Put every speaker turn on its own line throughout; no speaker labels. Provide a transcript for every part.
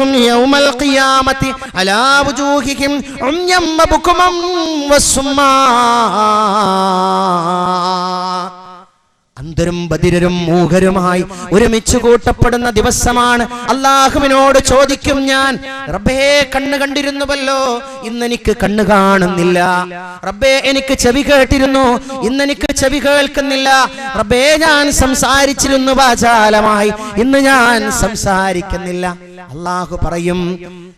നഹ്ശുറുഹും يوم ഖിയാമത്തി على وجوههم ഉംയം വബുകുമം وسما അന്തരും ബദിരരും മൂഹരുമായി ഒരുമിച്ച് കൂട്ടപ്പെടുന്ന ദിവസമാണ്. അള്ളാഹുവിനോട് ചോദിക്കും ഞാൻ റബ്ബേ കണ്ണ് കണ്ടിരുന്നുവല്ലോ? ഇന്നെനിക്ക് കണ്ണ് കാണുന്നില്ല. റബ്ബേ എനിക്ക് ചെവി കേട്ടിരുന്നു. ഇന്നെനിക്ക് ചെവി കേൾക്കുന്നില്ല. റബ്ബേ ഞാൻ സംസാരിച്ചിരുന്നു വാചാലമായി. ഇന്ന് ഞാൻ സംസാരിക്കുന്നില്ല. അള്ളാഹു പറയും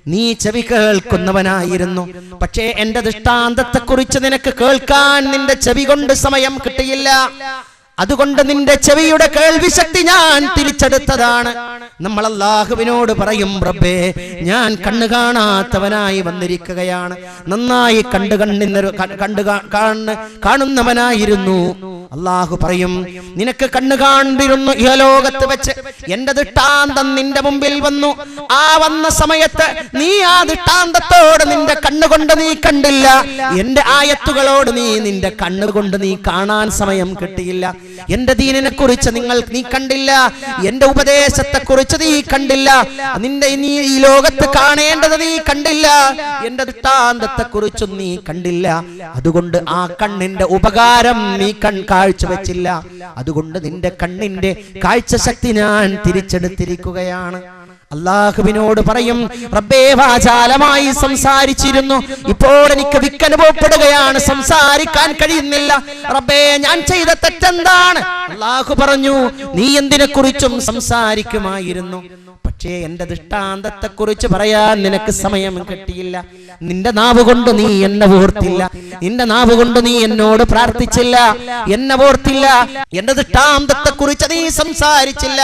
നീ ചെവി കേൾക്കുന്നവനായിരുന്നു. പക്ഷേ എന്റെ ദൃഷ്ടാന്തത്തെ കുറിച്ച് നിനക്ക് കേൾക്കാൻ നിന്റെ ചെവി കൊണ്ട് സമയം കിട്ടിയില്ല. അതുകൊണ്ട് നിന്റെ ചെവിയുടെ കേൾവിശക്തി ഞാൻ തിരിച്ചെടുത്തതാണ്. നമ്മൾ അള്ളാഹുവിനോട് പറയും റബ്ബേ ഞാൻ കണ്ണു കാണാത്തവനായി വന്നിരിക്കുകയാണ്. നന്നായി കണ്ടു കണ്ണിന്നൊരു കണ്ടു കാണുന്നവനായിരുന്നു. അള്ളാഹു പറയും നിനക്ക് കണ്ണു കാണ്ടിരുന്നു ലോകത്ത് വെച്ച്. എന്റെ ദൃഷ്ടാന്തം നിന്റെ മുമ്പിൽ വന്നു. ആ വന്ന സമയത്ത് നീ ആ ദൃഷ്ടാന്തത്തോട് നിന്റെ കണ്ണുകൊണ്ട് നീ കണ്ടില്ല. എന്റെ ആയത്തുകളോട് നീ നിന്റെ കണ്ണുകൊണ്ട് നീ കാണാൻ സമയം കിട്ടിയില്ല. എന്റെ ദീനിനെ കുറിച്ച് നിങ്ങൾ നീ കണ്ടില്ല എന്റെ ഉപദേശത്തെ കുറിച്ച് നീ കണ്ടില്ല നിന്റെ നീ ഈ ലോകത്ത് കാണേണ്ടത് നീ കണ്ടില്ല എന്റെ ദൃഷ്ടാന്തത്തെ കുറിച്ചും നീ കണ്ടില്ല. അതുകൊണ്ട് ആ കണ്ണിന്റെ ഉപകാരം നീ കൺ കാഴ്ചവെച്ചില്ല. അതുകൊണ്ട് നിന്റെ കണ്ണിന്റെ കാഴ്ച ശക്തി ഞാൻ തിരിച്ചെടുത്തിരിക്കുകയാണ്. അള്ളാഹുവിനോട് പറയും റബ്ബേ വാചാലമായി സംസാരിച്ചിരുന്നു. ഇപ്പോൾ എനിക്ക് വിക്കനുഭവപ്പെടുകയാണ്. സംസാരിക്കാൻ കഴിയുന്നില്ല. റബ്ബേ ഞാൻ ചെയ്ത തെറ്റെന്താണ്? അള്ളാഹു പറഞ്ഞു നീ എന്തിനെ കുറിച്ചും സംസാരിക്കുമായിരുന്നു. പക്ഷേ എന്റെ ദൃഷ്ടാന്തത്തെ കുറിച്ച് പറയാൻ നിനക്ക് സമയം കിട്ടിയില്ല. നിന്റെ നാവ് കൊണ്ട് നീ എന്നെ ഓർത്തില്ല. നിന്റെ നാവ് കൊണ്ട് നീ എന്നോട് പ്രാർത്ഥിച്ചില്ല. എന്നെ ഓർത്തില്ല. എന്റെ ദൃഷ്ടാന്തത്തെ കുറിച്ച് നീ സംസാരിച്ചില്ല.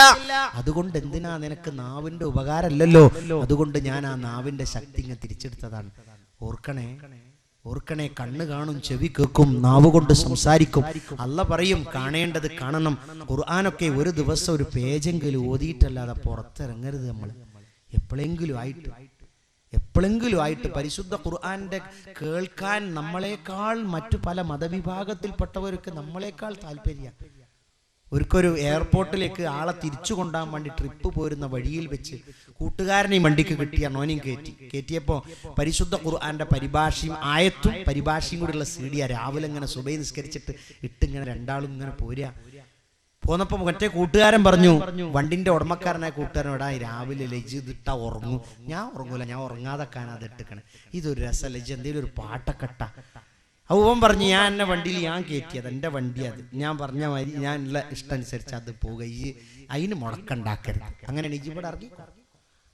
അതുകൊണ്ട് എന്തിനാ നിനക്ക് നാവിന്റെ ഉപകാരമല്ലല്ലോ? അതുകൊണ്ട് ഞാൻ ആ നാവിന്റെ ശക്തി തിരിച്ചെടുത്തതാണ്. ഓർക്കണേ. ഓർക്കണേ കണ്ണ് കാണും ചെവി കേൾക്കും നാവ് കൊണ്ട് സംസാരിക്കും. അല്ല പറയും കാണേണ്ടത് കാണണം. ഖുർആാനൊക്കെ ഒരു ദിവസം ഒരു പേജെങ്കിലും ഓതിയിട്ടല്ലാതെ പുറത്തിറങ്ങരുത് നമ്മൾ എപ്പോഴെങ്കിലും ആയിട്ട്. എപ്പോഴെങ്കിലും ആയിട്ട് പരിശുദ്ധ ഖുർആന്റെ കേൾക്കാൻ നമ്മളെക്കാൾ മറ്റു പല മതവിഭാഗത്തിൽപ്പെട്ടവർക്ക് നമ്മളെക്കാൾ താല്പര്യം ഒരിക്കൊരു എയർപോർട്ടിലേക്ക് ആളെ തിരിച്ചു കൊണ്ടാൻ വേണ്ടി ട്രിപ്പ് പോരുന്ന വഴിയിൽ വെച്ച് കൂട്ടുകാരനെയും വണ്ടിക്ക് കിട്ടിയ നോനെയും കയറ്റി കയറ്റിയപ്പോൾ പരിശുദ്ധ ഖുർആന്റെ പരിഭാഷയും ആയത്തും പരിഭാഷയും കൂടിയുള്ള സീഡിയ രാവിലെ ഇങ്ങനെ സുബൈ നിസ്കരിച്ചിട്ട് ഇട്ടിങ്ങനെ രണ്ടാളും ഇങ്ങനെ പോരുക. പോന്നപ്പോൾ മറ്റേ കൂട്ടുകാരൻ പറഞ്ഞു വണ്ടിന്റെ ഉടമക്കാരനായ കൂട്ടുകാരനോടാ രാവിലെ ലജ് ഇതിട്ട ഉറങ്ങും. ഞാൻ ഉറങ്ങൂല ഞാൻ ഉറങ്ങാതെ കാണാതെ ഇട്ടിക്കണേ. ഇതൊരു രസ ലജ് എന്തെങ്കിലും ഒരു പാട്ടക്കെട്ട അവൻ പറഞ്ഞു ഞാൻ എന്നെ വണ്ടിയിൽ ഞാൻ കയറ്റിയത് എന്റെ വണ്ടി അത്. ഞാൻ പറഞ്ഞ മാതിരി ഞാൻ ഉള്ള ഇഷ്ടം അനുസരിച്ച് അത് പോവുക. അതിന് മുടക്കുണ്ടാക്കരുത്. അങ്ങനെ എനിക്ക് ഇവിടെ ഇറങ്ങി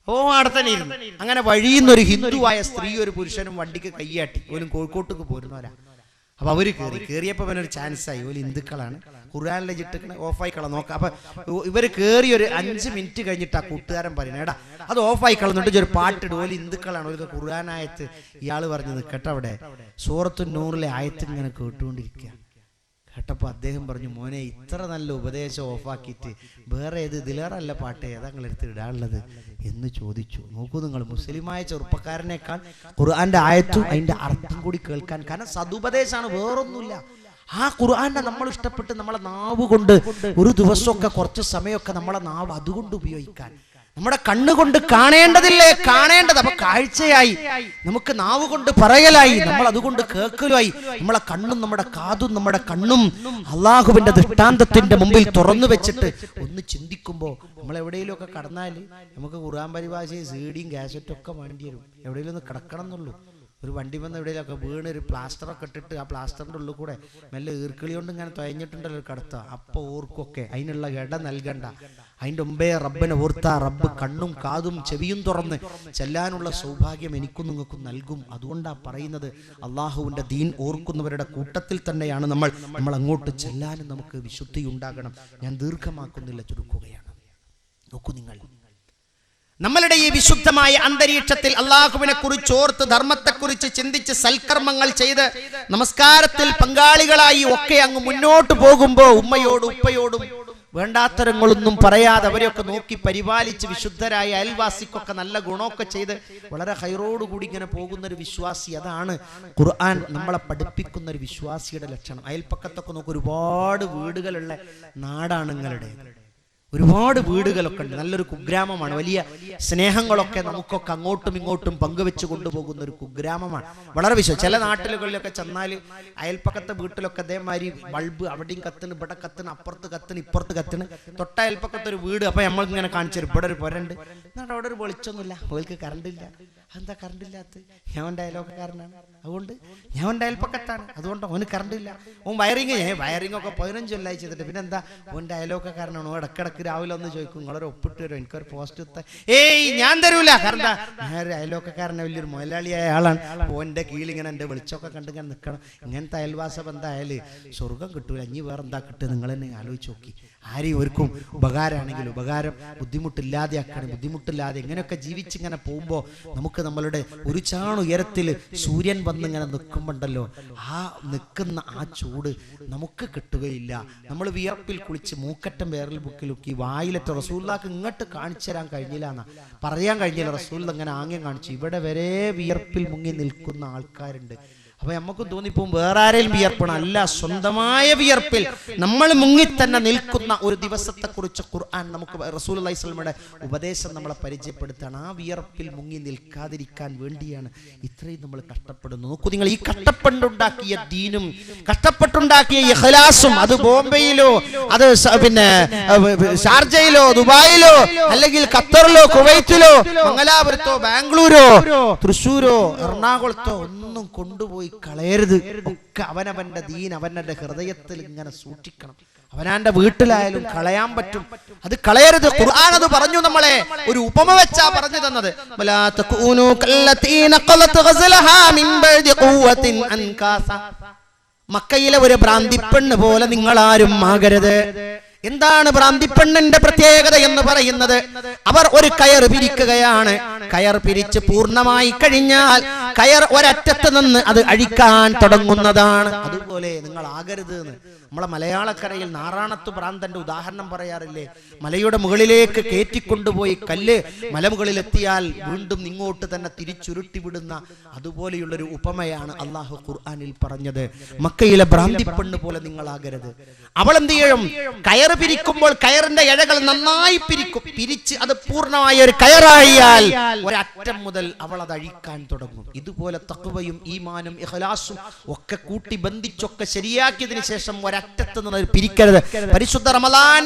ഓ അവിടെ ഇരുന്നു. അങ്ങനെ വഴിയുന്നൊരു ഹിന്ദുവായ സ്ത്രീ ഒരു പുരുഷനും വണ്ടിക്ക് കൈയാട്ടി. പോലും കോഴിക്കോട്ടേക്ക് പോരുന്നവരാ. അപ്പൊ അവർ കയറി കയറിയപ്പോ അവനൊരു ചാൻസ് ആയി. ഒരു ഹിന്ദുക്കളാണ്. ഖുർആാനിലെ ചിട്ട് ഓഫായി കള നോക്കാം. അപ്പൊ ഇവർ കയറി ഒരു അഞ്ച് മിനിറ്റ് കഴിഞ്ഞിട്ട് ആ കൂട്ടുകാരൻ പറയുന്നത് എടാ അത് ഓഫായി കളന്നിട്ട് ഒരു പാട്ടിടും ഒരു ഹിന്ദുക്കളാണ്. ഒരു ഖുർആാനായത്ത് ഇയാൾ പറഞ്ഞു നിൽക്കട്ടെ അവിടെ. സൂറത്തു നൂറിലെ ആയത്ത് ഇങ്ങനെ കേട്ടുകൊണ്ടിരിക്കുക കേട്ടപ്പോൾ അദ്ദേഹം പറഞ്ഞു മോനെ ഇത്ര നല്ല ഉപദേശം ഓഫാക്കിയിട്ട് വേറെ ഏത് ഇതിലേറല്ല പാട്ട് ഏതാ നിങ്ങൾ എടുത്ത് ഇടാനുള്ളത്? എന്ന് ചോദിച്ചു. നോക്കൂ നിങ്ങൾ മുസ്ലിമായ ചെറുപ്പക്കാരനേക്കാൾ ഖുർആന്റെ ആയത്തും അതിന്റെ അർത്ഥം കൂടി കേൾക്കാൻ. കാരണം സതുപദേശമാണ് വേറൊന്നുമില്ല. ആ ഖുർആനെ നമ്മൾ ഇഷ്ടപ്പെട്ട് നമ്മളെ നാവ് കൊണ്ട് ഒരു ദിവസമൊക്കെ കുറച്ച് സമയമൊക്കെ നമ്മളെ നാവ് അതുകൊണ്ട് ഉപയോഗിക്കാൻ. നമ്മുടെ കണ്ണുകൊണ്ട് കാണേണ്ടതില്ലേ? കാണേണ്ടത്. അപ്പൊ കാഴ്ചയായി. നമുക്ക് നാവ് കൊണ്ട് പറയലായി. നമ്മൾ അതുകൊണ്ട് കേൾക്കലായി നമ്മളെ കണ്ണും നമ്മുടെ കാതും നമ്മുടെ കണ്ണും അള്ളാഹുവിന്റെ ദൃഷ്ടാന്തത്തിന്റെ മുമ്പിൽ തുറന്നു വെച്ചിട്ട് ഒന്ന് ചിന്തിക്കുമ്പോൾ നമ്മൾ എവിടെയെങ്കിലും ഒക്കെ കടന്നാൽ നമുക്ക് ഖുർആൻ പരിഭാഷയും സീഡിയും കാസറ്റും ഒക്കെ വേണ്ടി വരും. എവിടെയെങ്കിലും ഒന്ന് കിടക്കണം എന്നുള്ളൂ. ഒരു വണ്ടി വന്ന് എവിടെയൊക്കെ വീണ് ഒരു പ്ലാസ്റ്ററൊക്കെ ഇട്ടിട്ട് ആ പ്ലാസ്റ്ററിന്റെ ഉള്ളിൽ കൂടെ മെല്ലെ ഈർക്കിളി കൊണ്ട് ഇങ്ങനെ തുഴഞ്ഞിട്ടുണ്ടല്ലോ കടത്ത. അപ്പോൾ ഓർക്കൊക്കെ അതിനുള്ള ഇട നൽകണ്ട. അതിന്റെ മുമ്പേ റബ്ബനെ ഓർത്ത റബ്ബ് കണ്ണും കാതും ചെവിയും തുറന്ന് ചെല്ലാനുള്ള സൗഭാഗ്യം എനിക്കും നിങ്ങൾക്കും നൽകും. അതുകൊണ്ടാണ് പറയുന്നത് അള്ളാഹുവിന്റെ ദീൻ ഓർക്കുന്നവരുടെ കൂട്ടത്തിൽ തന്നെയാണ് നമ്മൾ. നമ്മൾ അങ്ങോട്ട് ചെല്ലാനും നമുക്ക് വിശുദ്ധി ഉണ്ടാകണം. ഞാൻ ദീർഘമാക്കുന്നില്ല ചുരുക്കുകയാണ്. നോക്കൂ നിങ്ങൾ. നമ്മളുടെ ഈ വിശുദ്ധമായ അന്തരീക്ഷത്തിൽ അള്ളാഹുവിനെ കുറിച്ച് ഓർത്ത് ധർമ്മത്തെക്കുറിച്ച് ചിന്തിച്ച് സൽക്കർമ്മങ്ങൾ ചെയ്ത് നമസ്കാരത്തിൽ പങ്കാളികളായി ഒക്കെ അങ്ങ് മുന്നോട്ട് പോകുമ്പോൾ ഉമ്മയോടും ഉപ്പയോടും വേണ്ടാത്തരങ്ങളൊന്നും പറയാതെ അവരെയൊക്കെ നോക്കി പരിപാലിച്ച് വിശുദ്ധരായ അയൽവാസിക്കൊക്കെ നല്ല ഗുണമൊക്കെ ചെയ്ത് വളരെ ഹൈറോടുകൂടി ഇങ്ങനെ പോകുന്ന ഒരു വിശ്വാസി അതാണ്. ഖുർആൻ നമ്മളെ പഠിപ്പിക്കുന്ന ഒരു വിശ്വാസിയുടെ ലക്ഷണം. അയൽപ്പക്കത്തൊക്കെ നോക്കി ഒരുപാട് വീടുകളുള്ള നാടാണ് നിങ്ങളുടെ ഒരുപാട് വീടുകളൊക്കെ ഉണ്ട്. നല്ലൊരു കുഗ്രാമമാണ്. വലിയ സ്നേഹങ്ങളൊക്കെ നമുക്കൊക്കെ അങ്ങോട്ടും ഇങ്ങോട്ടും പങ്കുവെച്ച് കൊണ്ടുപോകുന്ന ഒരു കുഗ്രാമമാണ്. വളരെ വിശ്വസം ചില നാട്ടിലുകളിലൊക്കെ ചെന്നാൽ അയൽപ്പക്കത്തെ വീട്ടിലൊക്കെ അതേമാതിരി ബൾബ് അവിടെയും കത്തിന് ഇവിടെ കത്തിന് അപ്പുറത്ത് കത്തിന് ഇപ്പുറത്ത് കത്തിന് തൊട്ട അയൽപ്പക്കത്തെ ഒരു വീട് അപ്പൊ നമ്മൾ ഇങ്ങനെ കാണിച്ചു ഇവിടെ ഒരു പുരണ്ട്. എന്നിട്ട് അവിടെ ഒരു വെളിച്ചൊന്നുമില്ല. അവൾക്ക് കറണ്ട് ഇല്ല. അതെന്താ കറണ്ട് ഇല്ലാത്ത ഞാൻ ഡയലോഗക്കാരനാണ് അതുകൊണ്ട് ഞാൻ ഡയൽപ്പക്കത്താണ് അതുകൊണ്ട് ഓന് കറണ്ട് ഇല്ല ഓൻ വയറിങ് വയറിങ് ഒക്കെ പതിനഞ്ച് കൊല്ലായി ചെയ്തിട്ട്. പിന്നെ എന്താ ഓൻ ഡയലോഗക്കാരനാണ് ഓ ഇടക്കിടക്ക് രാവിലെ ഒന്ന് ചോദിക്കും നിങ്ങളൊരു ഒപ്പിട്ട് തരും എനിക്കൊരു പോസ്റ്റ് ഇത്ത ഏയ് ഞാൻ തരൂല. കാരണം എന്താ ഞാൻ ഒരു അയൽവക്കക്കാരനെ വലിയൊരു മുതലാളിയായ ആളാണ്. ഓന്റെ കീഴിൽ ഇങ്ങനെ എന്റെ വെളിച്ചമൊക്കെ കണ്ട് ഇങ്ങനെ നിൽക്കണം ഇങ്ങനത്തെ അയൽവാസ ബന്ധമായാൽ സ്വർഗം കിട്ടൂല. ഇനി വേറെന്താ കിട്ടുക? നിങ്ങൾ തന്നെ ആലോചിച്ച് നോക്കി. ആരെയും ഒരുക്കും ഉപകാരമാണെങ്കിൽ ഉപകാരം ബുദ്ധിമുട്ടില്ലാതെ ആക്കണം ബുദ്ധിമുട്ടില്ലാതെ ഇങ്ങനെയൊക്കെ ജീവിച്ചിങ്ങനെ പോകുമ്പോൾ നമുക്ക് നമ്മളുടെ ഒരു ചാണുയരത്തിൽ സൂര്യൻ വന്നിങ്ങനെ നിൽക്കുമ്പോണ്ടല്ലോ ആ നിൽക്കുന്ന ആ ചൂട് നമുക്ക് കിട്ടുകയില്ല. നമ്മൾ വിയർപ്പിൽ കുളിച്ച് മൂക്കറ്റം വേറൽ ബുക്കിലൊക്കെ വായിലറ്റ റസൂല്ലാക്ക് ഇങ്ങോട്ട് കാണിച്ചു തരാൻ കഴിഞ്ഞില്ല എന്നാ. പറയാൻ കഴിഞ്ഞില്ല റസൂൽ അങ്ങനെ ആംഗ്യം കാണിച്ചു. ഇവിടെ വരെ വിയർപ്പിൽ മുങ്ങി നിൽക്കുന്ന ആൾക്കാരുണ്ട്. അപ്പൊ നമുക്ക് തോന്നിപ്പോവും വേറെ ആരെയും വിയർപ്പണം. അല്ല സ്വന്തമായ വിയർപ്പിൽ നമ്മൾ മുങ്ങി തന്നെ നിൽക്കുന്ന ഒരു ദിവസത്തെ കുറിച്ച് ഖുർആൻ നമുക്ക് റസൂൽ അലൈഹി സ്വലമയുടെ ഉപദേശം നമ്മളെ പരിചയപ്പെടുത്താണ്. ആ വിയർപ്പിൽ മുങ്ങി നിൽക്കാതിരിക്കാൻ വേണ്ടിയാണ് ഇത്രയും നമ്മൾ കഷ്ടപ്പെടുന്നത്. നോക്കൂ നിങ്ങൾ ഈ കഷ്ടപ്പെട്ടുണ്ടാക്കിയ ദീനും കഷ്ടപ്പെട്ടുണ്ടാക്കിയ ഇഖ്ലാസും അത് ബോംബെയിലോ അത് പിന്നെ ഷാർജയിലോ ദുബായിലോ അല്ലെങ്കിൽ ഖത്തറിലോ കുവൈറ്റിലോ മംഗലാപുരത്തോ ബാംഗ്ലൂരോ തൃശ്ശൂരോ എറണാകുളത്തോ ഒന്നും കൊണ്ടുപോയി കളയരുത്. ഒക്കെ അവനവന്റെ ദീൻ അവനവന്റെ ഹൃദയത്തിൽ ഇങ്ങനെ സൂക്ഷിക്കണം. അവനാന്റെ വീട്ടിലായാലും കളയാൻ പറ്റും. അത് കളയരുത്. ഖുർആൻ അത് പറഞ്ഞു നമ്മളെ. ഒരു ഉപമ വെച്ചാ പറഞ്ഞു തന്നത്. മക്കയിലെ ഒരു ഭ്രാന്തിപ്പെണ്ണ് പോലെ നിങ്ങൾ ആരും ആകരുത്. എന്താണ് ഭ്രാന്തിപ്പെണ്ണിന്റെ പ്രത്യേകത എന്ന് പറയുന്നത്? അവർ ഒരു കയർ പിരിക്കുകയാണ്. കയർ പിരിച്ച് പൂർണമായി കഴിഞ്ഞാൽ കയർ ഒരറ്റത്ത് നിന്ന് അത് അഴിക്കാൻ തുടങ്ങുന്നതാണ്. അതുപോലെ നിങ്ങൾ ആകരുത് നമ്മളെ മലയാളക്കരയിൽ നാറാണത്ത് ഭ്രാന്തന്റെ ഉദാഹരണം പറയാറില്ലേ? മലയുടെ മുകളിലേക്ക് കയറ്റിക്കൊണ്ടുപോയി കല്ല് മലമുകളിൽ എത്തിയാൽ വീണ്ടും ഇങ്ങോട്ട് തന്നെ തിരിച്ചുരുട്ടിവിടുന്ന അതുപോലെയുള്ളൊരു ഉപമയാണ് അള്ളാഹു ഖുർആാനിൽ പറഞ്ഞത്. മക്കയിലെ ഭ്രാന്തിപ്പെണ്ണ് പോലെ നിങ്ങളാകരുത് അവൾ എന്ത് ചെയ്യും? കയർ പിരിക്കുമ്പോൾ കയറിന്റെ ഇഴകൾ നന്നായി പിരിക്കും. പിരിച്ച് അത് പൂർണമായ ഒരു കയറായാൽ ഒരറ്റം മുതൽ അവൾ അത് അഴിക്കാൻ തുടങ്ങും. ഇതുപോലെ തക്കുവയും ഈമാനും ഇഹലാസും ഒക്കെ കൂട്ടി ബന്ധിച്ചൊക്കെ ശരിയാക്കിയതിനു ശേഷം ഒരറ്റത്ത് നിന്ന് പിരിക്കരുത്. പരിശുദ്ധ റമലാൻ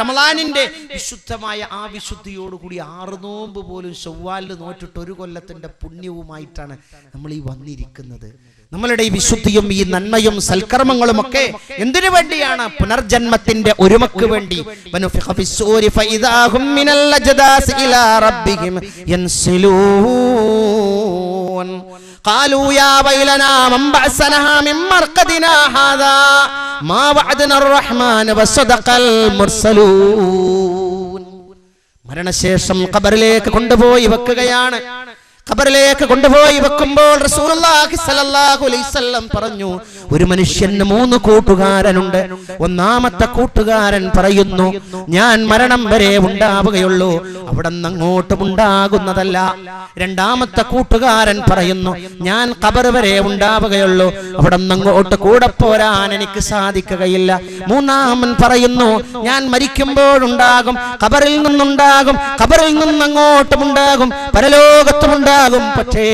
റമലാനിന്റെ വിശുദ്ധമായ ആ വിശുദ്ധിയോടുകൂടി ആറ് നോമ്പ് പോലും ചൊവ്വാലിൽ നോറ്റിട്ട് ഒരു കൊല്ലത്തിന്റെ പുണ്യവുമായിട്ടാണ് നമ്മൾ ഈ വന്നിരിക്കുന്നത്. നമ്മളുടെ ഈ വിശുദ്ധിയും ഈ നന്മയും സൽക്കർമ്മങ്ങളും ഒക്കെ എന്തിനു വേണ്ടിയാണ്? പുനർജന്മത്തിന്റെ ഒരുമക്ക് വേണ്ടി. മിനൽ റബ്ബിഹിം യൻസിലൂൻ. قالوا يا ويلنا من بعثنا من مرقدنا هذا ما وعدنا الرحمن وصدق المرسلون മരണശേഷം ഖബറിലേക്ക് കൊണ്ടുപോയി വെക്കുകയാണ് ഖബറിലേക്ക് കൊണ്ടുപോയി വെക്കുമ്പോൾ പറഞ്ഞു ഒരു മനുഷ്യന് മൂന്ന് കൂട്ടുകാരനുണ്ട്. ഒന്നാമത്തെ കൂട്ടുകാരൻ പറയുന്നു ഞാൻ മരണം വരെ ഉണ്ടാവുകയുള്ളൂ. അവിടെ അങ്ങോട്ടും ഉണ്ടാകുന്നതല്ല. രണ്ടാമത്തെ കൂട്ടുകാരൻ പറയുന്നു ഞാൻ ഖബർ വരെ ഉണ്ടാവുകയുള്ളൂ. അവിടെ അങ്ങോട്ട് കൂടെ പോരാൻ എനിക്ക് സാധിക്കുകയില്ല. മൂന്നാമൻ പറയുന്നു ഞാൻ മരിക്കുമ്പോഴുണ്ടാകും ഖബറിൽ നിന്നുണ്ടാകും ഖബറിൽ നിന്ന് അങ്ങോട്ടും ഉണ്ടാകും പരലോകത്തുമുണ്ടാകും പക്ഷേ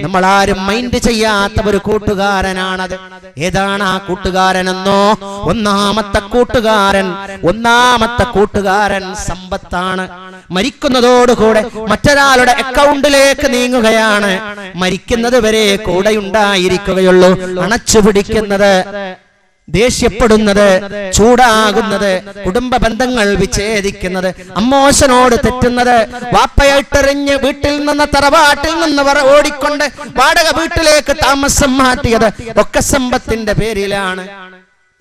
നമ്മൾ ആരും മൈൻഡ് ചെയ്യാത്ത ഒരു കൂട്ടുകാരനാണത്. ഏതാണ് ആ കൂട്ടുകാരനെന്നോ? ഒന്നാമത്തെ കൂട്ടുകാരൻ. ഒന്നാമത്തെ കൂട്ടുകാരൻ. സമ്പത്താണ്. മരിക്കുന്നതോടുകൂടെ മറ്റൊരാളുടെ അക്കൗണ്ടിലേക്ക് നീങ്ങുകയാണ്. മരിക്കുന്നത് വരെ കൂടെ ഉണ്ടായിരിക്കുകയുള്ളൂ അണച്ചു പിടിക്കുന്നത് ദേഷ്യപ്പെടുന്നത് ചൂടാകുന്നത് കുടുംബ ബന്ധങ്ങൾ വിച്ഛേദിക്കുന്നത് അമ്മോശനോട് തെറ്റുന്നത് വാപ്പയായിട്ടെറിഞ്ഞ് വീട്ടിൽ നിന്ന് തറവാട്ടിൽ നിന്ന് വറ ഓടിക്കൊണ്ട് വാടക വീട്ടിലേക്ക് താമസം മാറ്റിയത് ഒക്കെ സമ്പത്തിന്റെ പേരിലാണ്.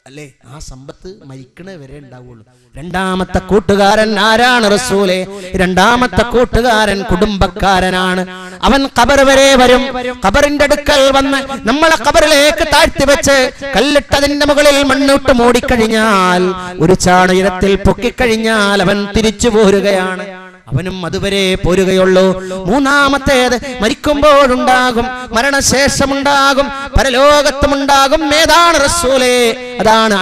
അല്ലേ? ആ സമ്പത്ത് മരിക്കണ വരെ ഉണ്ടാവുള്ളൂ. രണ്ടാമത്തെ കൂട്ടുകാരൻ ആരാണ് റസൂലെ? രണ്ടാമത്തെ കൂട്ടുകാരൻ കുടുംബക്കാരനാണ്. അവൻ കബർ വരെ വരും. കബറിന്റെ അടുക്കൽ വന്ന് നമ്മളെ കബറിലേക്ക് താഴ്ത്തി വെച്ച് കല്ലിട്ടതിന്റെ മുകളിൽ മണ്ണിട്ട് മൂടിക്കഴിഞ്ഞാൽ ഒരു ചാണുയരത്തിൽ പൊക്കിക്കഴിഞ്ഞാൽ അവൻ തിരിച്ചു പോരുകയാണ്. അവനും അതുവരെ പോരുകയുള്ളൂ. മൂന്നാമത്തേത് മരിക്കുമ്പോഴുണ്ടാകും മരണശേഷമുണ്ടാകും പരലോകത്തുമുണ്ടാകും. ഏതാണ് റസൂലേ? അതാണ്.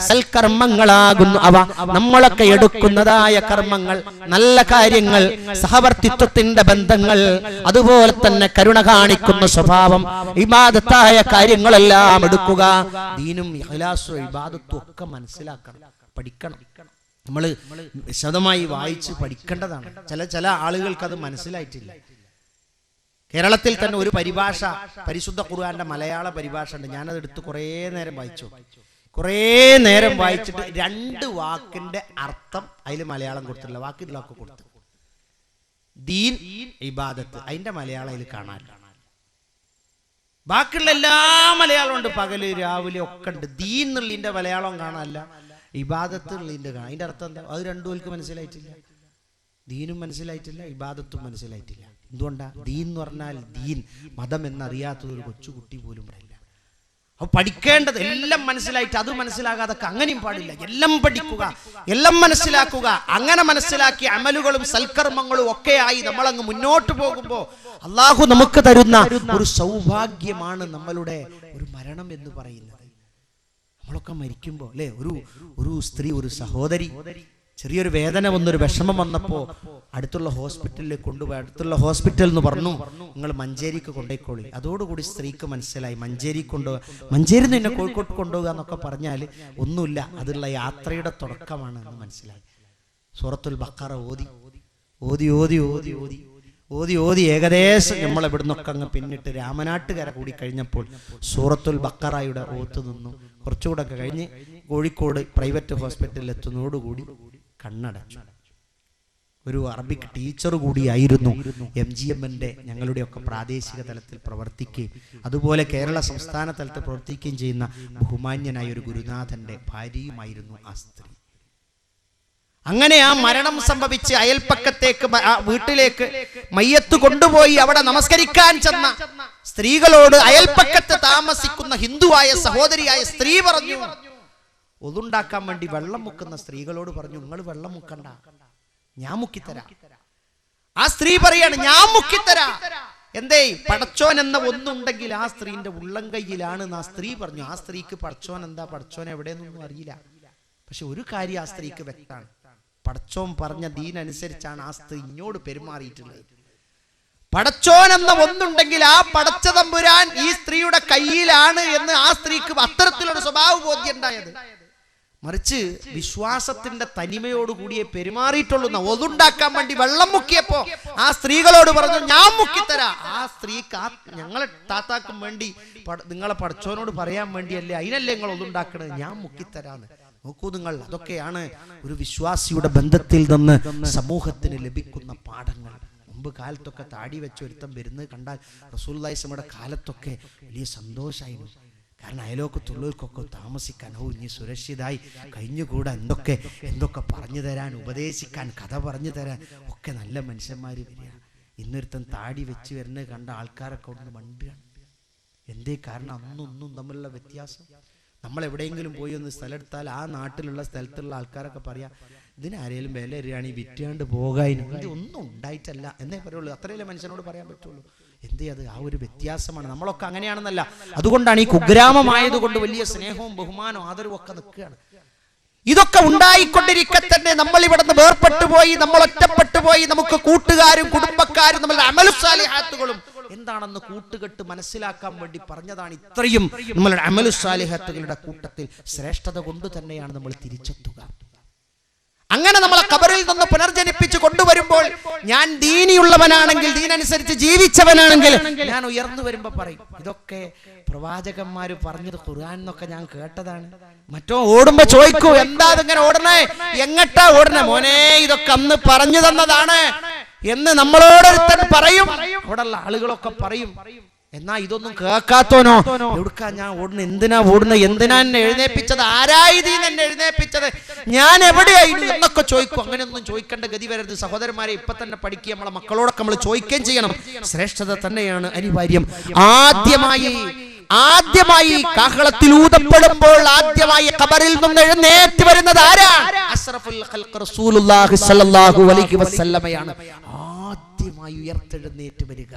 സൽക്കർമ്മങ്ങളാകുന്നു അവ. നമ്മളൊക്കെ എടുക്കുന്നതായ കർമ്മങ്ങൾ നല്ല കാര്യങ്ങൾ സഹവർത്തിത്വത്തിന്റെ ബന്ധങ്ങൾ അതുപോലെ തന്നെ കരുണ കാണിക്കുന്ന സ്വഭാവം ഇബാദത്തായ കാര്യങ്ങളെല്ലാം എടുക്കുക. ദീനും ഇബാദത്തും ഒക്കെ മനസ്സിലാക്കണം പഠിക്കണം. നമ്മൾ വിശദമായി വായിച്ച് പഠിക്കേണ്ടതാണ്. ചില ചില ആളുകൾക്ക് അത് മനസ്സിലായിട്ടില്ല. കേരളത്തിൽ തന്നെ ഒരു പരിഭാഷ പരിശുദ്ധ ഖുർആന്റെ മലയാള പരിഭാഷ ഉണ്ട്. ഞാനത് എടുത്ത് കുറേ നേരം വായിച്ചു. കുറേ നേരം വായിച്ചിട്ട് രണ്ട് വാക്കിന്റെ അർത്ഥം അതിൽ മലയാളം കൊടുത്തില്ല വാക്ക് ഇതിലൊക്കെ കൊടുത്തു. ദീൻ ഇബാദത്ത്. അതിന്റെ മലയാളം അതിൽ കാണാനില്ല. ബാക്കിയുള്ള എല്ലാ മലയാളം ഉണ്ട്. പകൽ രാവിലെ ഒക്കെ ഉണ്ട്. ദീൻ എന്നുള്ളതിന്റെ മലയാളം കാണാനല്ല. ഇബാദത്ത് എന്നുള്ളതിന്റെ കാണാം. അതിന്റെ അർത്ഥം എന്താ? അത് രണ്ടു പേർക്ക് മനസ്സിലായിട്ടില്ല. ദീനും മനസ്സിലായിട്ടില്ല ഇബാദത്തും മനസ്സിലായിട്ടില്ല. എന്തുകൊണ്ടാ? ദീൻ എന്ന് പറഞ്ഞാൽ ദീൻ. മതം എന്നറിയാത്തത് ഒരു കൊച്ചുകുട്ടി പോലും പറയില്ല. അപ്പൊ പഠിക്കേണ്ടത് എല്ലാം മനസ്സിലായിട്ട് അത് മനസ്സിലാകാതെ അങ്ങനെയും പാടില്ല. എല്ലാം പഠിക്കുക എല്ലാം മനസ്സിലാക്കുക അങ്ങനെ മനസ്സിലാക്കി അമലുകളും സൽക്കർമ്മങ്ങളും ആയി നമ്മളങ്ങ് മുന്നോട്ട് പോകുമ്പോ അള്ളാഹു നമുക്ക് തരുന്ന ഒരു സൗഭാഗ്യമാണ് നമ്മളുടെ ഒരു മരണം എന്ന് പറയുന്നത്. നമ്മളൊക്കെ മരിക്കുമ്പോൾ അല്ലേ? ഒരു ഒരു സ്ത്രീ ഒരു സഹോദരി ചെറിയൊരു വേദന വന്നൊരു വിഷമം വന്നപ്പോൾ അടുത്തുള്ള ഹോസ്പിറ്റലിൽ കൊണ്ടുപോയി. അടുത്തുള്ള ഹോസ്പിറ്റൽ എന്ന് പറഞ്ഞു നിങ്ങൾ മഞ്ചേരിക്ക് കൊണ്ടുപോയിക്കോളി അതോടുകൂടി സ്ത്രീക്ക് മനസ്സിലായി. മഞ്ചേരി കൊണ്ടുപോകുക മഞ്ചേരി നിന്നെ കോഴിക്കോട്ട് കൊണ്ടുപോകുക എന്നൊക്കെ പറഞ്ഞാൽ ഒന്നുമില്ല. അതുള്ള യാത്രയുടെ തുടക്കമാണ് എന്ന് മനസ്സിലായി. സൂറത്തുൽ ബക്കറ ഓതി. ഓതി ഓതി ഓതി ഓതി. ഓതി ഓതി. ഏകദേശം നമ്മൾ എവിടുന്നൊക്കെ അങ്ങ് പിന്നിട്ട് രാമനാട്ടുകര കൂടി കഴിഞ്ഞപ്പോൾ സൂറത്തുൽ ബക്കറയുടെ ഓത്ത് നിന്നു. കുറച്ചുകൂടെ ഒക്കെ കഴിഞ്ഞ് കോഴിക്കോട് പ്രൈവറ്റ് ഹോസ്പിറ്റലിൽ എത്തുന്നതോടുകൂടി കണ്ണടച്ചു. ഒരു അറബിക് ടീച്ചർ കൂടിയായിരുന്നു എം ജി എമ്മിന്റെ ഞങ്ങളുടെയൊക്കെ പ്രാദേശിക തലത്തിൽ പ്രവർത്തിക്കുകയും അതുപോലെ കേരള സംസ്ഥാന തലത്തിൽ പ്രവർത്തിക്കുകയും ചെയ്യുന്ന ബഹുമാന്യനായ ഒരു ഗുരുനാഥന്റെ ഭാര്യയുമായിരുന്നു ആ സ്ത്രീ. അങ്ങനെ ആ മരണം സംഭവിച്ച് അയൽപ്പക്കത്തേക്ക് വീട്ടിലേക്ക് മയ്യത്ത് കൊണ്ടുപോയി അവിടെ നമസ്കരിക്കാൻ ചെന്ന സ്ത്രീകളോട് അയൽപ്പക്കത്ത് താമസിക്കുന്ന ഹിന്ദുവായ സഹോദരിയായ സ്ത്രീ പറഞ്ഞു ഒതുണ്ടാക്കാൻ വേണ്ടി വെള്ളം മുക്കുന്ന സ്ത്രീകളോട് പറഞ്ഞു നിങ്ങൾ വെള്ളം മുക്കണ്ട ഞാൻ മുക്കിത്തരാ. ആ സ്ത്രീ പറയാണ് ഞാൻ മുക്കിത്തരാ. എന്തേ പടച്ചോൻ എന്ന ഒന്നുണ്ടെങ്കിൽ ആ സ്ത്രീന്റെ ഉള്ളം കയ്യിലാണ് ആ സ്ത്രീ പറഞ്ഞു. ആ സ്ത്രീക്ക് പടച്ചോൻ എന്താ പടച്ചോൻ എവിടെയെന്നൊന്നും അറിയില്ല. പക്ഷെ ഒരു കാര്യം ആ സ്ത്രീക്ക് വ്യക്തമാണ്. പടച്ചോൻ പറഞ്ഞ ദീനനുസരിച്ചാണ് ആ സ്ത്രീ ഇങ്ങോട് പെരുമാറിയിട്ടുള്ളത്. പടച്ചോൻ എന്ന ഒന്നുണ്ടെങ്കിൽ ആ പടച്ച തമ്പുരാൻ ഈ സ്ത്രീയുടെ കയ്യിലാണ് എന്ന് ആ സ്ത്രീക്ക് അത്തരത്തിലൊരു സ്വഭാവ ബോധ്യം ഉണ്ടായത് മറിച്ച് വിശ്വാസത്തിന്റെ തനിമയോടുകൂടിയേ പെരുമാറിയിട്ടുള്ളൂ എന്നാ. ഒതുണ്ടാക്കാൻ വേണ്ടി വെള്ളം മുക്കിയപ്പോ ആ സ്ത്രീകളോട് പറഞ്ഞു ഞാൻ മുക്കിത്തരാ. ആ സ്ത്രീക്ക് ആ ഞങ്ങളെ താത്താക്കും വേണ്ടി നിങ്ങളെ പടച്ചോനോട് പറയാൻ വേണ്ടിയല്ലേ അതിനല്ലേ നിങ്ങൾ ഒതുണ്ടാക്കണത്? ഞാൻ മുക്കിത്തരാന്ന്. നോക്കൂ നിങ്ങൾ അതൊക്കെയാണ് ഒരു വിശ്വാസിയുടെ ബന്ധത്തിൽ നിന്ന് സമൂഹത്തിന് ലഭിക്കുന്ന പാഠങ്ങൾ. മുമ്പ് കാലത്തൊക്കെ താടി വെച്ച് ഒരുത്തം വരുന്നത് കണ്ടാൽ റസൂല്ലായിസമയുടെ കാലത്തൊക്കെ വലിയ സന്തോഷമായിരുന്നു കാരണം അയലോക്കത്തുള്ളവർക്കൊക്കെ താമസിക്കാൻ ഓ ഇനി സുരക്ഷിതായി കഴിഞ്ഞുകൂടാ എന്തൊക്കെ എന്തൊക്കെ പറഞ്ഞു തരാൻ ഉപദേശിക്കാൻ കഥ പറഞ്ഞു തരാൻ ഒക്കെ നല്ല മനുഷ്യന്മാർ വരിക. ഇന്നൊരുത്തൻ താടി വെച്ച് വരുന്നത് കണ്ട ആൾക്കാരൊക്കെ ഒന്ന് മണ്ടുകയാണ് എന്തേ കാരണം? അന്നൊന്നും തമ്മിലുള്ള വ്യത്യാസം? നമ്മൾ എവിടെയെങ്കിലും പോയി ഒന്ന് സ്ഥലം എടുത്താൽ ആ നാട്ടിലുള്ള സ്ഥലത്തുള്ള ആൾക്കാരൊക്കെ പറയാം ഇതിനാരേലും വില എറിയാണെങ്കിൽ വിറ്റാണ്ട് പോകാനും ഒന്നും ഉണ്ടായിട്ടല്ല. എന്നേ പറയുള്ളൂ. അത്രയല്ലേ മനുഷ്യനോട് പറയാൻ പറ്റുള്ളൂ. എന്ത് അത്? ആ ഒരു വ്യത്യാസമാണ്. നമ്മളൊക്കെ അങ്ങനെയാണെന്നല്ല. അതുകൊണ്ടാണ് ഈ കുഗ്രാമമായതുകൊണ്ട് വലിയ സ്നേഹവും ബഹുമാനവും ആദരവും ഒക്കെ നിൽക്കുകയാണ്. ഇതൊക്കെ ഉണ്ടായിക്കൊണ്ടിരിക്കെ തന്നെ നമ്മൾ ഇവിടുന്ന് വേർപെട്ടു പോയി നമ്മൾ ഒറ്റപ്പെട്ടു പോയി നമുക്ക് കൂട്ടുകാരും കുടുംബക്കാരും നമ്മളുടെ അമലുസാലിഹാത്തുകളും എന്താണെന്ന് കൂട്ടുകെട്ട് മനസ്സിലാക്കാൻ വേണ്ടി പറഞ്ഞതാണ് ഇത്രയും നമ്മളുടെ അമലുസാലിഹാത്തുകളുടെ കൂട്ടത്തിൽ ശ്രേഷ്ഠത കൊണ്ട് തന്നെയാണ് നമ്മൾ തിരിച്ചെത്തുക. അങ്ങനെ നമ്മളെ കബറിൽ നിന്ന് പുനർജനിപ്പിച്ച് കൊണ്ടുവരുമ്പോൾ ഞാൻ ദീനിയുള്ളവനാണെങ്കിൽ ദീനനുസരിച്ച് ജീവിച്ചവനാണെങ്കിൽ ഞാൻ ഉയർന്നു വരുമ്പോ പറയും ഇതൊക്കെ പ്രവാചകന്മാര് പറഞ്ഞത് ഖുർആൻ എന്നൊക്കെ ഞാൻ കേട്ടതാണ്. മറ്റോ ഓടുമ്പോ ചോദിക്കൂ എന്താ ഇങ്ങനെ ഓടണേ? എങ്ങട്ടാ ഓടണേ? മോനെ ഇതൊക്കെ അന്ന് പറഞ്ഞു തന്നതാണ്. എന്ന് നമ്മളോടൊരുത്തൻ പറയും. അവിടെയുള്ള ആളുകളൊക്കെ പറയും. എന്നാ ഇതൊന്നും കേൾക്കാത്തോനോ? എവിടുക്കാ ഞാൻ ഓടുന്ന? എന്തിനാ ഓടുന്ന? എന്തിനാ എന്നെ എഴുന്നേപ്പിച്ചത്? ആരായത് എന്നെ എഴുന്നേപ്പിച്ചത്? ഞാൻ എവിടെയായിരുന്നു എന്നൊക്കെ ചോദിക്കും. അങ്ങനെയൊന്നും ചോദിക്കേണ്ട ഗതി വരരുത്. സഹോദരന്മാരെ ഇപ്പൊ തന്നെ പഠിക്കുക. നമ്മളെ മക്കളോടൊക്കെ നമ്മൾ ചോദിക്കുകയും ചെയ്യണം. ശ്രേഷ്ഠത തന്നെയാണ് അനിവാര്യം. ആദ്യമായി ആദ്യമായി കാഹളത്തിൽ ഊതപ്പെടുമ്പോൾ ആദ്യമായി ഖബറിൽ നിന്ന് എഴുന്നേറ്റ് വരുന്നത് ആരാ? അഷ്റഫുൽ ഖൽഖ് റസൂലുള്ളാഹി സ്വല്ലല്ലാഹു അലൈഹി വസല്ലമയാണ്. ആദ്യമായി ഉയർത്തെഴുന്നേറ്റ് വരിക.